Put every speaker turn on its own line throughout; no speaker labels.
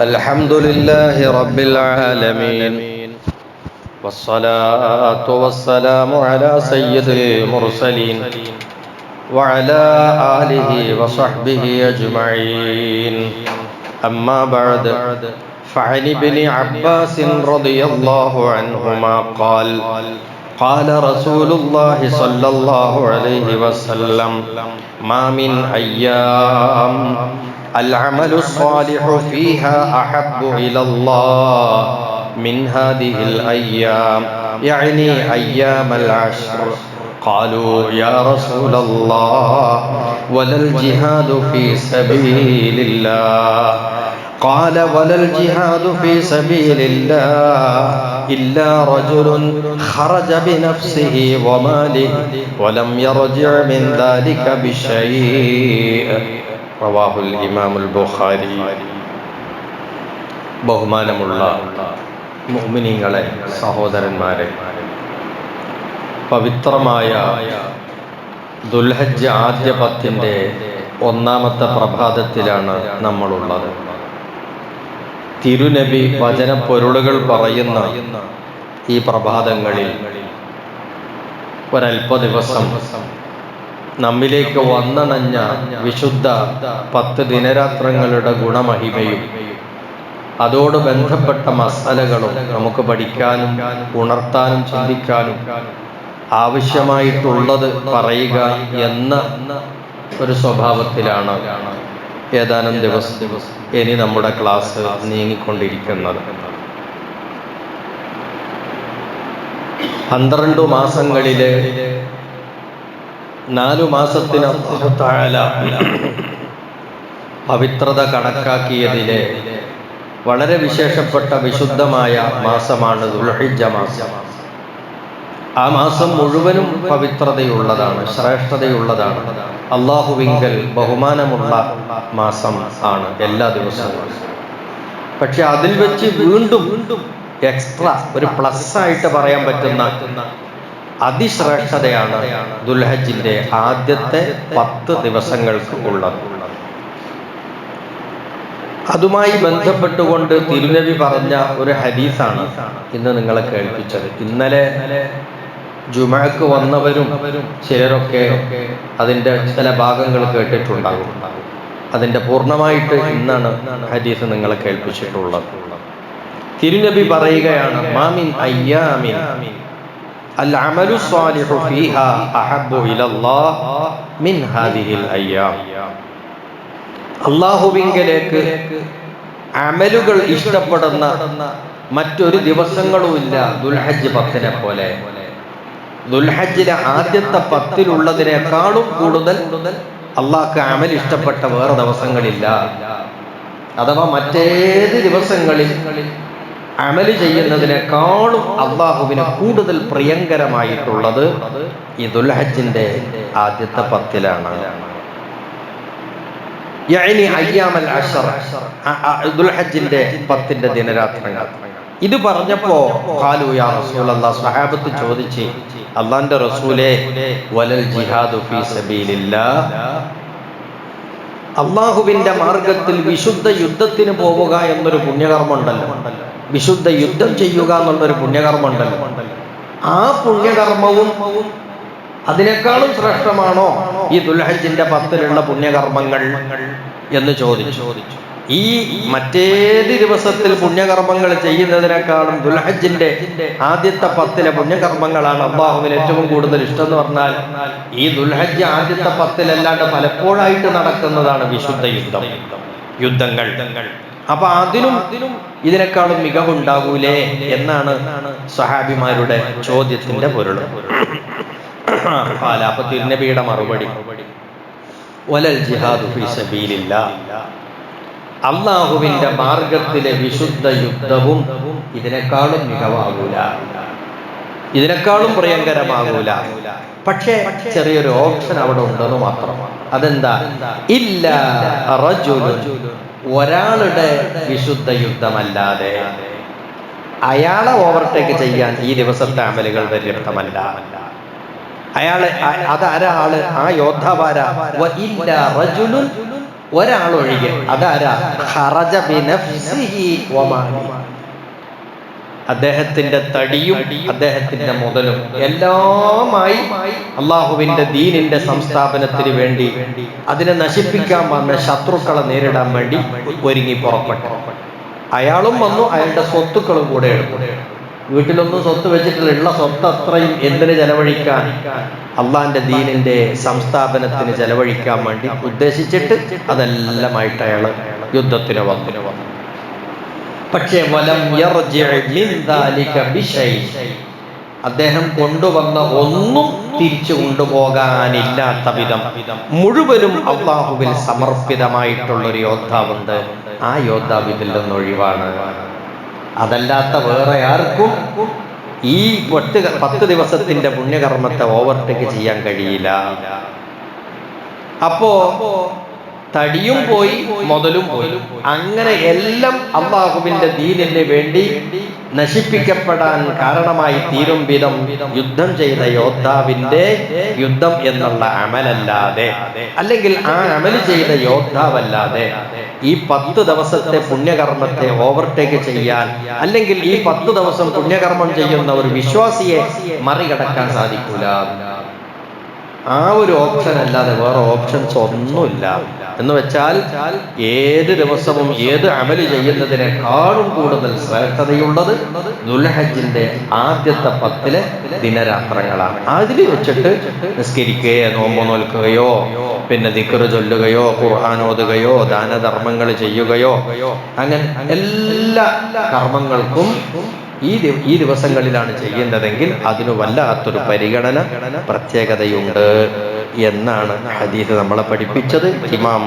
الحمد لله رب العالمين. والصلاة والسلام على سيد المرسلين وعلى آله وصحبه أجمعين. أما بعد فعن ابن عباس رضي الله عنهما قال قال رسول الله صلى الله عليه وسلم ما من أيام العمل الصالح فيها أحب إلى الله من هذه الأيام يعني أيام العشر. قالوا يا رسول الله ولا الجهاد في سبيل الله. قال ولا الجهاد في سبيل الله إلا رجل خرج بنفسه وماله ولم يرجع من ذلك بشيء. റവാഹുൽ ഇമാമുൽ ബുഖാരി. ബഹുമാനമുള്ള മുഅ്മിനീങ്ങളെ സഹോദരന്മാരെ പവിത്രമായ ദുൽഹജ് ആദ്യപത്തിന്റെ ഒന്നാമത്തെ പ്രഭാതത്തിലാണ് നമ്മളുള്ളത്. തിരുനബി വചനപ്പൊരുളുകൾ പറയുന്ന ഈ പ്രഭാതങ്ങളിൽ ഒരൽപ്പ ദിവസം നമ്മിലേക്ക് വന്നണഞ്ഞ വിശുദ്ധ പത്ത് ദിനരാത്രങ്ങളുടെ ഗുണമഹിമയും അതോട് ബന്ധപ്പെട്ട മസാലകളും നമുക്ക് പഠിക്കാനും ഉണർത്താനും ചിന്തിക്കാനും ആവശ്യമായിട്ടുള്ളത് പറയുക എന്ന ഒരു സ്വഭാവത്തിലാണ് ഏതാനും ദിവസം ഇനി നമ്മുടെ ക്ലാസ് നീങ്ങിക്കൊണ്ടിരിക്കുന്നത്. പന്ത്രണ്ട് മാസങ്ങളിലെ നാലു മാസത്തിന് താഴല പവിത്രത കണക്കാക്കിയതിലെ വളരെ വിശേഷപ്പെട്ട വിശുദ്ധമായ മാസമാണ് ദുൽഹിജ മാസം. ആ മാസം മുഴുവനും പവിത്രതയുള്ളതാണ് ശ്രേഷ്ഠതയുള്ളതാണ്. അള്ളാഹുവിങ്കൽ ബഹുമാനമുള്ള മാസം ആണ് എല്ലാ ദിവസവും. പക്ഷെ അതിൽ വെച്ച് വീണ്ടും എക്സ്ട്രാ ഒരു പ്ലസ് ആയിട്ട് പറയാൻ പറ്റുന്ന അതിശ്രേഷ്ഠതയാണ് ദുൽഹജിന്റെ ആദ്യത്തെ പത്ത് ദിവസങ്ങൾക്ക് ഉള്ളത്. അതുമായി ബന്ധപ്പെട്ടുകൊണ്ട് തിരുനബി പറഞ്ഞ ഒരു ഹദീസാണ് ഇന്ന് നിങ്ങളെ കേൾപ്പിച്ചത്. ഇന്നലെ ജുമാക്ക് വന്നവരും ചിലരൊക്കെ അതിന്റെ ചില ഭാഗങ്ങൾ കേട്ടിട്ടുണ്ടാകും. അതിന്റെ പൂർണമായിട്ട് ഇന്നാണ് ഹദീസ് നിങ്ങളെ കേൾപ്പിച്ചിട്ടുള്ളത്. തിരുനബി പറയുകയാണ് മാമിൻ അയ്യാമിൻ അൽ അമലു സ്വാലിഹു ഫീഹാ അഹബ്ബു ഇലല്ലാഹ് മിൻ ഹാദിഹിൽ അയ്യാം. അള്ളാഹുവിങ്കലേക്ക് അമലുകൾ ഇഷ്ടപ്പെടുന്ന മറ്റൊരു ദിവസങ്ങളുമില്ല ദുൽഹജ്ജ് പത്തിനെ പോലെ. ദുൽഹജ്ജിലെ ആദ്യത്തെ പത്തിലുള്ളതിനേക്കാളും കൂടുതൽ അള്ളാഹ്ക്ക് അമൽ ഇഷ്ടപ്പെട്ട വേറെ ദിവസങ്ങളില്ല. അഥവാ മറ്റേത് ദിവസങ്ങളിൽ അമൽ ചെയ്യുന്നതിനേക്കാളും അള്ളാഹുവിന് കൂടുതൽ പ്രിയങ്കരമായിട്ടുള്ളത് ഈ ദുൽഹജ്ജിന്റെ ആദ്യത്തെ പത്തിലാണ്. ദുൽഹജ്ജിന്റെ പത്തിന്റെ ദിനരാത്രങ്ങൾ. ഇത് പറഞ്ഞപ്പോ ഖാലു യാ ചോദിച്ച് അള്ളാന്റെ റസൂലെ വലൽ ജിഹാദു ഫീ അള്ളാഹുവിന്റെ മാർഗത്തിൽ വിശുദ്ധ യുദ്ധത്തിന് പോവുക എന്നൊരു പുണ്യകർമ്മമുണ്ടല്ലോ. വിശുദ്ധ യുദ്ധം ചെയ്യുക എന്നുള്ളൊരു പുണ്യകർമ്മമുണ്ടല്ലോ. ആ പുണ്യകർമ്മവും അതിനേക്കാളും ശ്രേഷ്ഠമാണോ ഈ ദുൽഹജിന്റെ പത്തിലുള്ള പുണ്യകർമ്മങ്ങൾ എന്ന് ചോദിച്ചു. ഈ മറ്റേത് ദിവസത്തിൽ പുണ്യകർമ്മങ്ങൾ ചെയ്യുന്നതിനേക്കാളും ദുൽഹജിന്റെ ആദ്യത്തെ പത്തിലെ പുണ്യകർമ്മങ്ങളാണ് അള്ളാഹുവിന് ഏറ്റവും കൂടുതൽ ഇഷ്ടം എന്ന് പറഞ്ഞാൽ ഈ ദുൽഹജ് ആദ്യത്തെ പത്തിലല്ലാണ്ട് പലപ്പോഴായിട്ട് നടക്കുന്നതാണ് വിശുദ്ധ യുദ്ധം. യുദ്ധങ്ങൾ. അപ്പൊ അതിനും ഇതിനേക്കാളും മികവുണ്ടാകൂലേ എന്നാണ് സഹാബിമാരുടെ ചോദ്യത്തിന്റെ പൊരുൾ. അപ്പൊ തിരുനബിയുടെ മറുപടി. ഒലൽ ജിഹാദ് അള്ളാഹുവിന്റെ മാർഗത്തിലെ വിശുദ്ധ യുദ്ധവും ഇതിനേക്കാളും മികവാകൂല. ഇതിനേക്കാളും പ്രിയങ്കരമാകൂല. പക്ഷേ ചെറിയൊരു ഓപ്ഷൻ അവിടെ ഉണ്ടെന്ന് മാത്രം. അതെന്താ? ഇല്ല ഒരാളുടെ വിശുദ്ധ യുദ്ധമല്ലാതെ അയാളെ ഓവർടേക്ക് ചെയ്യാൻ ഈ ദിവസത്തെ അമലുകൾ പര്യാപ്തമല്ല. അയാളെ അതാരാൾ ആ യോദ്ധാവാര. ഒരാളൊഴികെ അതാരാ? അദ്ദേഹത്തിന്റെ തടിയും അദ്ദേഹത്തിന്റെ മുതലും എല്ലാമായി അള്ളാഹുവിന്റെ ദീനിന്റെ സംസ്ഥാപനത്തിന് വേണ്ടി അതിനെ നശിപ്പിക്കാൻ വന്ന ശത്രുക്കളെ നേരിടാൻ വേണ്ടി ഒരുങ്ങി പുറപ്പെട്ടു. അയാളും വന്നു അയാളുടെ സ്വത്തുക്കളും കൂടെ എടുത്തു. വീട്ടിലൊന്നും സ്വത്ത് വെച്ചിട്ടില്ല. ഉള്ള സ്വത്ത് അത്രയും എന്തിന് ചെലവഴിക്കാൻ? അള്ളാന്റെ ദീനിന്റെ സംസ്ഥാപനത്തിന് ചെലവഴിക്കാൻ വേണ്ടി ഉദ്ദേശിച്ചിട്ട് അതെല്ലാമായിട്ട് അയാൾ യുദ്ധത്തിന് വന്നു. പക്ഷേ വലം അദ്ദേഹം കൊണ്ടുവന്ന ഒന്നും തിരിച്ചു കൊണ്ടുപോകാനില്ലാത്ത വിധം മുഴുവനും അള്ളാഹുവിൽ സമർപ്പിതമായിട്ടുള്ള ഒരു യോദ്ധാവുണ്ട്. ആ യോദ്ധാവ് ഇതിൽ നിന്ന് ഒഴിവാണ്. അതല്ലാത്ത വേറെ ആർക്കും ഈ പത്ത് പത്ത് ദിവസത്തിന്റെ പുണ്യകർമ്മത്തെ ഓവർടേക്ക് ചെയ്യാൻ കഴിയില്ല. അപ്പോ തടിയും പോയി മുതലും പോയി. അങ്ങനെ എല്ലാം അള്ളാഹുവിന്റെ ദീനിന് വേണ്ടി നശിപ്പിക്കപ്പെടാൻ കാരണമായി തീരും വിധം യുദ്ധം ചെയ്ത യോദ്ധാവിന്റെ യുദ്ധം എന്നുള്ള അമലല്ലാതെ അല്ലെങ്കിൽ ആ അമൽ ചെയ്ത യോദ്ധാവല്ലാതെ ഈ പത്ത് ദിവസത്തെ പുണ്യകർമ്മത്തെ ഓവർടേക്ക് ചെയ്യാൻ അല്ലെങ്കിൽ ഈ പത്ത് ദിവസം പുണ്യകർമ്മം ചെയ്യുന്ന ഒരു വിശ്വാസിയെ മറികടക്കാൻ സാധിക്കൂല. ആ ഒരു ഓപ്ഷൻ അല്ലാതെ വേറെ ഓപ്ഷൻസ് ഒന്നുമില്ല. എന്ന് വെച്ചാൽ ഏത് ദിവസവും ഏത് അമൽ ചെയ്യുന്നതിനേക്കാളും കൂടുതൽ ശ്രേഷ്ഠതയുള്ളത് ദുൽഹജിന്റെ ആദ്യത്തെ പത്തിലെ ദിനരാത്രങ്ങളാണ്. അതിൽ വെച്ചിട്ട് നിസ്കരിക്കുകയോ നോമ്പ് നോൽക്കുകയോ പിന്നെ ദിക്കറ് ചൊല്ലുകയോ ഖുർആൻ ഓതുകയോ ദാനധർമ്മങ്ങൾ ചെയ്യുകയോ അങ്ങനെ എല്ലാ കർമ്മങ്ങൾക്കും ഈ ഈ ദിവസങ്ങളിലാണ് ചെയ്യേണ്ടതെങ്കിൽ അതിന് വല്ലാത്തൊരു പരിഗണന പ്രത്യേകതയുണ്ട് എന്നാണ് ഹദീസ് നമ്മളെ പഠിപ്പിച്ചത്. ഇമാം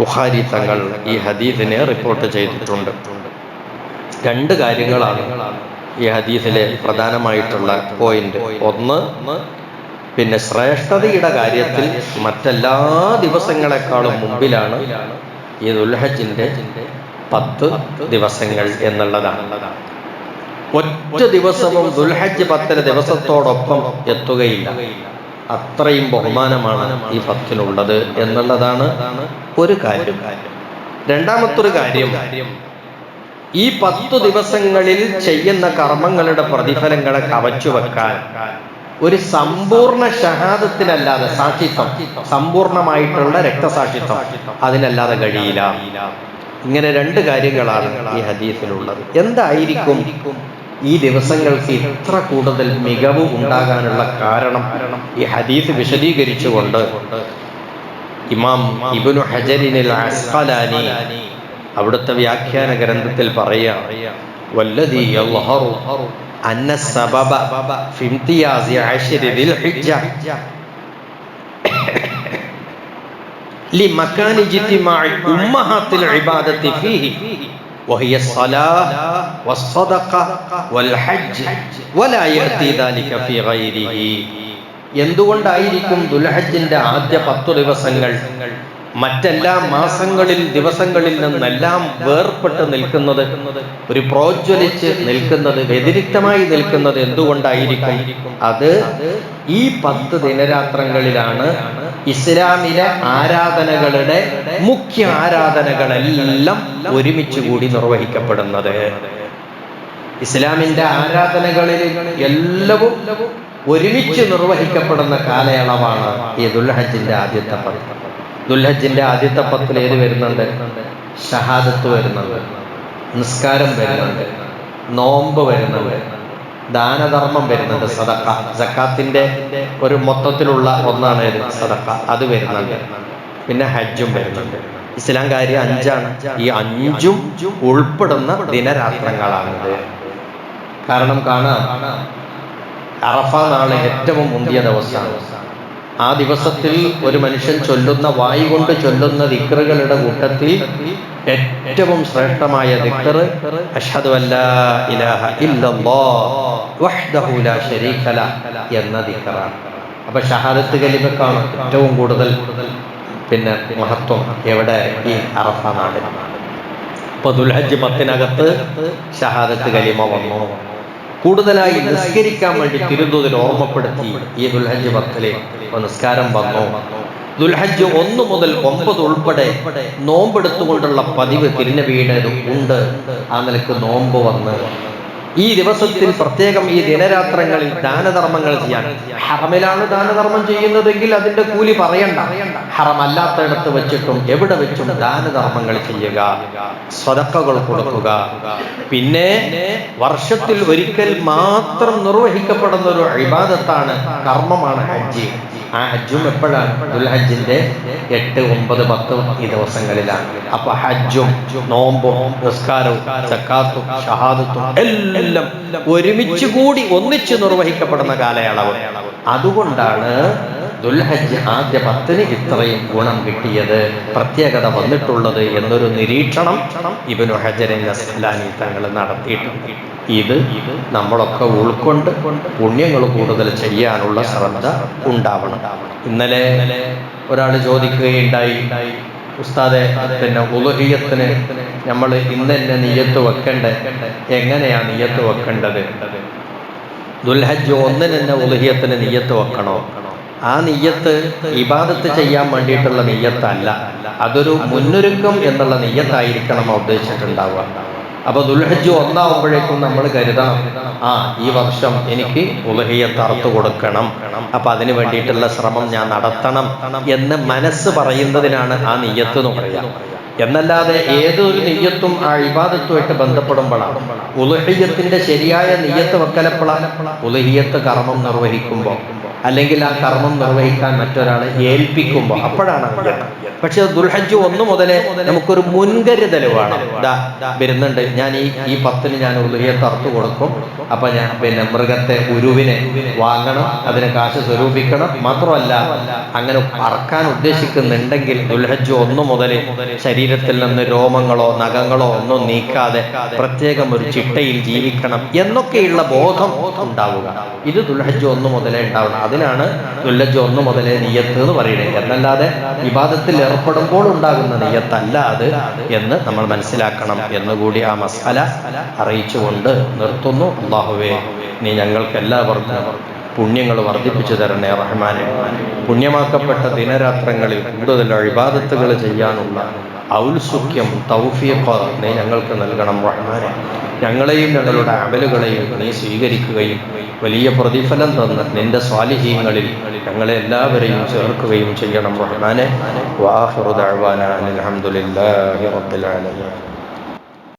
ബുഖാരി തങ്ങൾ ഈ ഹദീസിനെ റിപ്പോർട്ട് ചെയ്തിട്ടുണ്ട്. രണ്ട് കാര്യങ്ങളാണ് ഈ ഹദീസിലെ പ്രധാനമായിട്ടുള്ള പോയിന്റ്. ഒന്ന് പിന്നെ ശ്രേഷ്ഠതയുടെ കാര്യത്തിൽ മറ്റെല്ലാ ദിവസങ്ങളെക്കാളും മുമ്പിലാണ് ഈ ദുൽഹജിന്റെ പത്ത് ദിവസങ്ങൾ എന്നുള്ളതാണ്. ഒറ്റ ദിവസവും ദുൽഹജ്ജ് പത്തിന് ദിവസത്തോടൊപ്പം എത്തുകയില്ല. അത്രയും ബഹുമാനമാണ് ഈ പത്തിനുള്ളത് എന്നുള്ളതാണ് ഒരു കാര്യം. രണ്ടാമത്തൊരു കാര്യം ഈ പത്തു ദിവസങ്ങളിൽ ചെയ്യുന്ന കർമ്മങ്ങളുടെ പ്രതിഫലങ്ങളെ കവച്ചുവെക്കാൻ ഒരു സമ്പൂർണ ഷഹാദത്തിനല്ലാതെ സാക്ഷിത്വം സമ്പൂർണമായിട്ടുള്ള രക്തസാക്ഷിത്വം അതിനല്ലാതെ കഴിയില്ല. ഇങ്ങനെ രണ്ട് കാര്യങ്ങളാണ് ഈ ഹദീസിലുള്ളത്. എന്തായിരിക്കും? ഈ ദിവസങ്ങൾക്ക് ഇത്ര കൂടുതൽ മികവ് ഉണ്ടാകാനുള്ള കാരണം ഈ ഹദീസ് വിശദീകരിച്ചുകൊണ്ട് ഇമാം ഇബ്നു ഹജരിനിൽ അസ്ഖലാനി അവിടുത്തെ വ്യാഖ്യാന ഗ്രന്ഥത്തിൽ പറയാം വല്ലദീ യൽഹറു അന്ന സബബ ഫി ഇംതിയാസി അശ്രി ദിൽ ഹിജ്ജ لمكان اجتماع أمهات العبادة فيه وهي الصلاة والصدقة والحج ولا يأتي ذلك في غيره എന്തുകൊണ്ടായിരിക്കും ദുൽഹജ്ജിന്റെ ആദ്യ പത്തു ദിവസങ്ങൾ മറ്റെല്ലാ മാസങ്ങളിൽ ദിവസങ്ങളിൽ നിന്നെല്ലാം വേർപെട്ട് നിൽക്കുന്നത് ഒരു പ്രോജ്വലിച്ച് നിൽക്കുന്നത് വ്യതിരിക്തമായി നിൽക്കുന്നത് എന്തുകൊണ്ടായിരിക്കും അത് ഈ പത്ത് ദിനരാത്രങ്ങളിലാണ് ഇസ്ലാമിലെ ആരാധനകളുടെ മുഖ്യ ആരാധനകളെല്ലാം ഒരുമിച്ച് കൂടി നിർവഹിക്കപ്പെടുന്നത്. ഇസ്ലാമിന്റെ ആരാധനകളിൽ എല്ലാവും ഒരുമിച്ച് നിർവഹിക്കപ്പെടുന്ന കാലയളവാണ് ഈ ദുൽഹജിന്റെ ആദ്യത്തെ പത്ത്. ദുൽഹജിന്റെ ആദ്യത്തെ പത്തിൽ ഏത് വരുന്നുണ്ട്? ഷഹാദത്ത് വരുന്നുണ്ട് നിസ്കാരം വരുന്നുണ്ട് നോമ്പ് വരുന്നുണ്ട് ദാനധർമ്മം വരുന്നുണ്ട് സദക്ക. സക്കാത്തിന്റെ ഒരു മൊത്തത്തിലുള്ള ഒന്നാണ് സദക്ക. അത് വരുന്നുണ്ട്. പിന്നെ ഹജ്ജും വരുന്നുണ്ട്. ഇസ്ലാം കാര്യം അഞ്ചാണ്. ഈ അഞ്ചും ഉൾപ്പെടുന്ന ദിനരാത്രങ്ങളാണിത്. കാരണം കാണാം അറഫ നാളെ ഏറ്റവും മുന്തിയ ദിവസമാണ്. ആ ദിവസത്തിൽ ഒരു മനുഷ്യൻ ചൊല്ലുന്ന വായി കൊണ്ട് ചൊല്ലുന്ന ദിക്റുകളുടെ കൂട്ടത്തിൽ ഏറ്റവും ശ്രേഷ്ഠമായ ലഹ് എന്ന ദിക്റാണ്. അപ്പൊ ഷഹാദത്ത് കലിമക്കാണ് ഏറ്റവും കൂടുതൽ പിന്നെ മഹത്വം എവിടെ ഈ അറഫ നാടിനാണ് ഇപ്പൊ ദുൽഹജ് പത്തിനകത്ത് ഷഹാദത്ത് കലിമ വന്നു. കൂടുതലായി നിസ്കരിക്കാൻ വേണ്ടി തിരുന്തൂതിൽ ഓർമ്മപ്പെടുത്തി ഈ ദുൽഹജ് പത്തിലെ നിസ്കാരം വന്നു. ദുൽഹജ് ഒന്ന് മുതൽ ഒമ്പത് ഉൾപ്പെടെ നോമ്പെടുത്തുകൊണ്ടുള്ള പതിവ് തിരുനബിയുടെ ഉണ്ട്. ആ നിലയ്ക്ക് നോമ്പ് വന്ന് ഈ ദിവസത്തിൽ പ്രത്യേകം ഈ ദിനരാത്രങ്ങളിൽ ദാനധർമ്മങ്ങൾ ചെയ്യാൻ. ഹറമിലാണ് ദാനധർമ്മം ചെയ്യുന്നതെങ്കിൽ അതിന്റെ കൂലി പറയണ്ട. ഹറമല്ലാത്തയിടത്ത് വെച്ചിട്ടും എവിടെ വെച്ചും ദാനധർമ്മങ്ങൾ ചെയ്യുക. സ്വതക്കകൾ കൊടുക്കുക. പിന്നെ വർഷത്തിൽ ഒരിക്കൽ മാത്രം നിർവഹിക്കപ്പെടുന്ന ഒരു അഴിബാദത്താണ് കർമ്മമാണ് ഹജ്ജ്. ആ ഹജ്ജും എപ്പോഴാണ്? ദുൽഹജ്ജിന്റെ എട്ട് ഒമ്പത് പത്ത് ഈ ദിവസങ്ങളിലാണ്. അപ്പൊ ഹജ്ജും നോമ്പും നിസ്കാരവും ഷഹാദത്തും എല്ലാം ഒരുമിച്ച് കൂടി ഒന്നിച്ച് നിർവഹിക്കപ്പെടുന്ന കാലയളവ്. അതുകൊണ്ടാണ് ദുൽഹജ്ജ് ആദ്യ പത്തിന് ഇത്രയും ഗുണം കിട്ടിയത് പ്രത്യേകത വന്നിട്ടുള്ളത് എന്നൊരു നിരീക്ഷണം ഇബനു ഹജറിൻ അസ്ലാനി തങ്ങൾ നടത്തിയിട്ടുണ്ട്. ഇത് നമ്മളൊക്കെ ഉൾക്കൊണ്ട് പുണ്യങ്ങൾ കൂടുതൽ ചെയ്യാനുള്ള ശ്രദ്ധ ഉണ്ടാവണം. ഇന്നലെ ഒരാൾ ചോദിക്കുകയുണ്ടായി ഉസ്താദെ പിന്നെ ഉലഹിയത്തിന് നമ്മൾ ഇന്ന് തന്നെ നീയത്ത് വെക്കണ്ടേ? എങ്ങനെയാണ് നീയത്ത് വെക്കേണ്ടത്? ദുൽഹജ് ഒന്നിന് തന്നെ ഉലഹിയത്തിന് നീയത്ത് വെക്കണോ? ആ നെയ്യത്ത് ഇബാദത്ത് ചെയ്യാൻ വേണ്ടിയിട്ടുള്ള നെയ്യത്തല്ല. അതൊരു മുന്നൊരുക്കം എന്നുള്ള നെയ്യത്തായിരിക്കണം ഉദ്ദേശിച്ചിട്ടുണ്ടാവുക. അപ്പൊ ദുൽഹജ്ജ് ഒന്നാവുമ്പോഴേക്കും നമ്മൾ കരുതണം. ആ ഈ വർഷം എനിക്ക് ഉലഹിയത്ത് തറത്തു കൊടുക്കണം. അപ്പൊ അതിന് വേണ്ടിയിട്ടുള്ള ശ്രമം ഞാൻ നടത്തണം എന്ന് മനസ്സ് പറയുന്നതിനാണ് ആ നെയ്യത്ത് എന്ന് പറയുക. എന്നല്ലാതെ ഏതൊരു നെയ്യത്തും ആ ഇബാദത്തുമായിട്ട് ബന്ധപ്പെടുമ്പോഴാണ്. ഉലഹിയത്തിന്റെ ശരിയായ നെയ്യത്ത് വെക്കലപ്പോഴാണ് ഉലഹിയത്ത് കർമ്മം നിർവഹിക്കുമ്പോൾ അല്ലെങ്കിൽ ആ കർമ്മം നിർവഹിക്കാൻ മറ്റൊരാളെ ഏൽപ്പിക്കുമ്പോൾ അപ്പോഴാണ്. പക്ഷെ ദുൽഹജ്ജ് ഒന്ന് മുതലേ നമുക്കൊരു മുൻകരുതൽ വേണം. വരുന്നുണ്ട്. ഞാൻ ഈ ഈ പത്തിന് ഞാൻ ഉള്ളിയെ തറത്തു കൊടുക്കും. അപ്പൊ ഞാൻ പിന്നെ മൃഗത്തെ ഉരുവിനെ വാങ്ങണം അതിന് കാശ് സ്വരൂപിക്കണം. മാത്രമല്ല അങ്ങനെ അറക്കാൻ ഉദ്ദേശിക്കുന്നുണ്ടെങ്കിൽ ദുൽഹജ്ജ് ഒന്ന് മുതൽ ശരീരത്തിൽ നിന്ന് രോമങ്ങളോ നഖങ്ങളോ ഒന്നും നീക്കാതെ പ്രത്യേകം ഒരു ചിട്ടയിൽ ജീവിക്കണം എന്നൊക്കെയുള്ള ബോധം ഉണ്ടാവുക. ഇത് ദുൽഹജ്ജ് ഒന്ന് മുതലേ ഉണ്ടാവണം. അതിനാണ് ദുൽഹജ്ജ് ഒന്ന് മുതലേ നീയത്ത് എന്ന് പറയുന്നത്. എന്നല്ലാതെ വിവാദത്തിൽ ഏർപ്പെടുമ്പോൾ ഉണ്ടാകുന്ന നീയത്തല്ല അത് എന്ന് നമ്മൾ മനസ്സിലാക്കണം എന്നുകൂടി ആ മസാല അറിയിച്ചുകൊണ്ട് നിർത്തുന്നു. അള്ളാഹുവേ നീ ഞങ്ങൾക്ക് എല്ലാവർക്കും പുണ്യങ്ങൾ വർദ്ധിപ്പിച്ചു തരണേ റഹ്മാനെ. പുണ്യമാക്കപ്പെട്ട ദിനരാത്രങ്ങളിൽ കൂടുതൽ അഴിബാദത്തുകൾ ചെയ്യാനുള്ള ഔത്സുഖ്യം തൗഫീഖ് നീ ഞങ്ങൾക്ക് നൽകണം റഹ്മാനെ. ഞങ്ങളെയും ഞങ്ങളുടെ അമലുകളെയും നീ സ്വീകരിക്കുകയും വലിയ പ്രതിഫലം തന്ന് നിന്റെ സ്വാലിഹീങ്ങളിൽ ഞങ്ങളെ എല്ലാവരെയും ചേർക്കുകയും ചെയ്യണം റഹ്മാനെ. വാഹിറു അലഹമുല്ലാ ആലമീൻ.